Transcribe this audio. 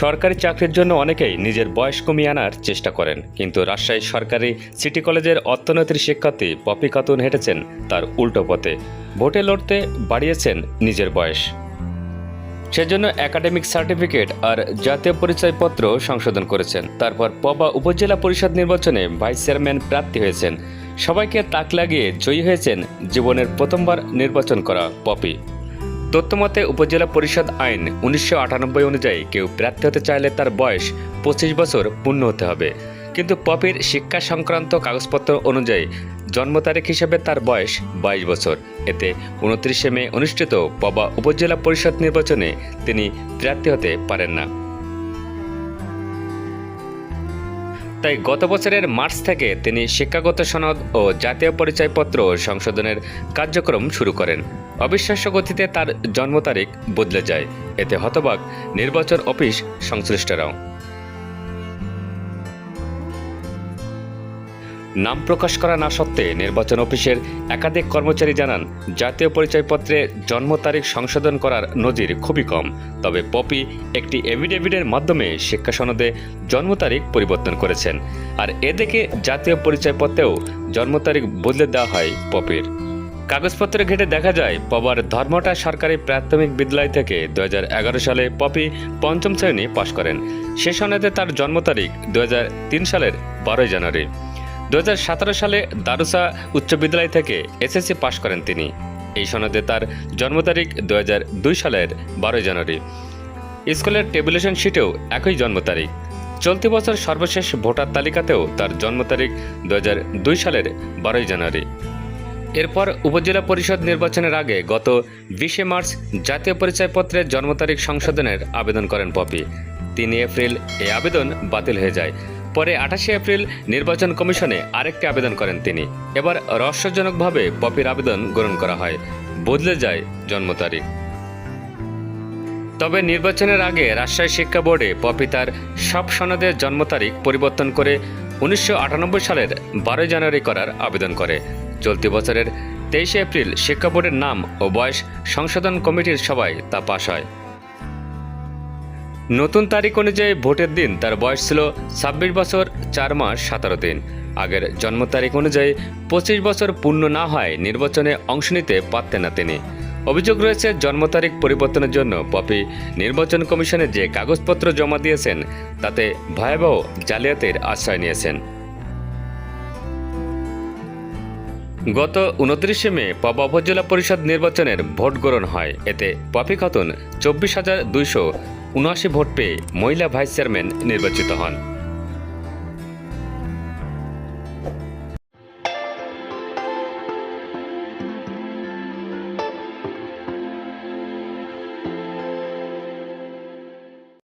সরকারি চাকরির জন্য অনেকেই নিজের বয়স কমিয়ে আনার চেষ্টা করেন। কিন্তু রাজশাহী সরকারি সিটি কলেজের অর্থনীতির শিক্ষার্থী পপি খাতুন হেঁটেছেন তার উল্টো পথে। ভোটে লড়তে বাড়িয়েছেন নিজের বয়স। সেজন্য একাডেমিক সার্টিফিকেট আর জাতীয় পরিচয়পত্র সংশোধন করেছেন। তারপর পবা উপজেলা পরিষদ নির্বাচনে ভাইস চেয়ারম্যান প্রার্থী হয়েছেন। সবাইকে তাক লাগিয়ে জয়ী হয়েছেন জীবনের প্রথমবার নির্বাচন করা পপি। তথ্যমতে উপজেলা পরিষদ আইন উনিশশো আটানব্বই অনুযায়ী কেউ প্রার্থী হতে চাইলে তার বয়স পঁচিশ বছর পূর্ণ হতে হবে। কিন্তু পপির শিক্ষা সংক্রান্ত কাগজপত্র অনুযায়ী জন্ম তারিখ হিসেবে তার বয়স বাইশ বছর। এতে উনত্রিশে মে অনুষ্ঠিত পবা উপজেলা পরিষদ নির্বাচনে তিনি প্রার্থী হতে পারেন না। তাই গত বছরের মার্চ থেকে তিনি শিক্ষাগত সনদ ও জাতীয় পরিচয়পত্র সংশোধনের কার্যক্রম শুরু করেন। অবিশ্বাস্য গতিতে তার জন্ম তারিখ বদলে যায়। এতে হতবাক নির্বাচন অফিস সংশ্লিষ্টরাও। নাম প্রকাশ করা না সত্ত্বে নির্বাচন অফিসের একাধিক কর্মচারী জানান, জাতীয় পরিচয়পত্রে জন্ম তারিখ সংশোধন করার নজির খুবই কম। তবে পপি একটি এভিডেভিডের মাধ্যমে শিক্ষা সনদে জন্ম তারিখ পরিবর্তন করেছেন। আর এ জাতীয় পরিচয়পত্রেও জন্ম তারিখ বদলে দেওয়া হয় পপির। কাগজপত্র ঘেটে দেখা যায়, পবার ধর্মটা সরকারি প্রাথমিক বিদ্যালয় থেকে দু হাজার এগারো সালে পপি পঞ্চম শ্রেণি পাশ করেন। সে সনদে তার জন্ম তারিখ দু হাজার তিন সালের বারোই জানুয়ারি। দু হাজার সতেরো সালে দারুসা উচ্চ বিদ্যালয় থেকে এসএসসি পাশ করেন তিনি। এই সনদে তার জন্ম তারিখ দুই হাজার দুই সালের বারোই জানুয়ারি। স্কুলের টেবুলেশন শিটেও একই জন্ম তারিখ। চলতি বছর সর্বশেষ ভোটার তালিকাতেও তার জন্ম তারিখ দু হাজার দুই সালের বারোই জানুয়ারি। এরপর উপজেলা পরিষদ নির্বাচনের আগে গত বিশে মার্চ জাতীয় পরিচয়পত্রের জন্ম তারিখ সংশোধনের আবেদন করেন পপি। তিন এপ্রিল এই আবেদন বাতিল হয়ে যায়। পরে আঠাশে এপ্রিল নির্বাচন কমিশনে আরেকটি আবেদন করেন তিনি। এবার রহস্যজনকভাবে পপির আবেদন গ্রহণ করা হয়। বদলে যায় জন্ম তারিখ। তবে নির্বাচনের আগে রাজশাহী শিক্ষা বোর্ডে পপি তার সব সনদের জন্ম তারিখ পরিবর্তন করে উনিশশো আটানব্বই সালের বারোই জানুয়ারি করার আবেদন করে। চলতি বছরের তেইশে এপ্রিল শিক্ষা বোর্ডের নাম ও বয়স সংশোধন কমিটির সভায় তা পাশ হয়। নতুন তারিখ অনুযায়ী ভোটের দিন, তার বয়স ছিল ছাব্বিশ বছর চার মাস সতেরো দিন। আগের জন্ম তারিখ অনুযায়ী পঁচিশ বছর পূর্ণ না হয় নির্বাচনে অংশ নিতে পারতেন না তিনি। অভিযোগ রয়েছে, জন্ম তারিখ পরিবর্তনের জন্য পপি নির্বাচন কমিশনে যে কাগজপত্র জমা দিয়েছেন, তাতে ভয়াবহ জালিয়াতের আশ্রয় নিয়েছেন। গত উনত্রিশে মে পবা উপজেলা পরিষদ নির্বাচনের ভোট গ্রহণ হয়। এতে পপি খাতুন চব্বিশ হাজার দুইশো উনআশি ভোট পেয়ে মহিলা ভাইস চেয়ারম্যান নির্বাচিত হন।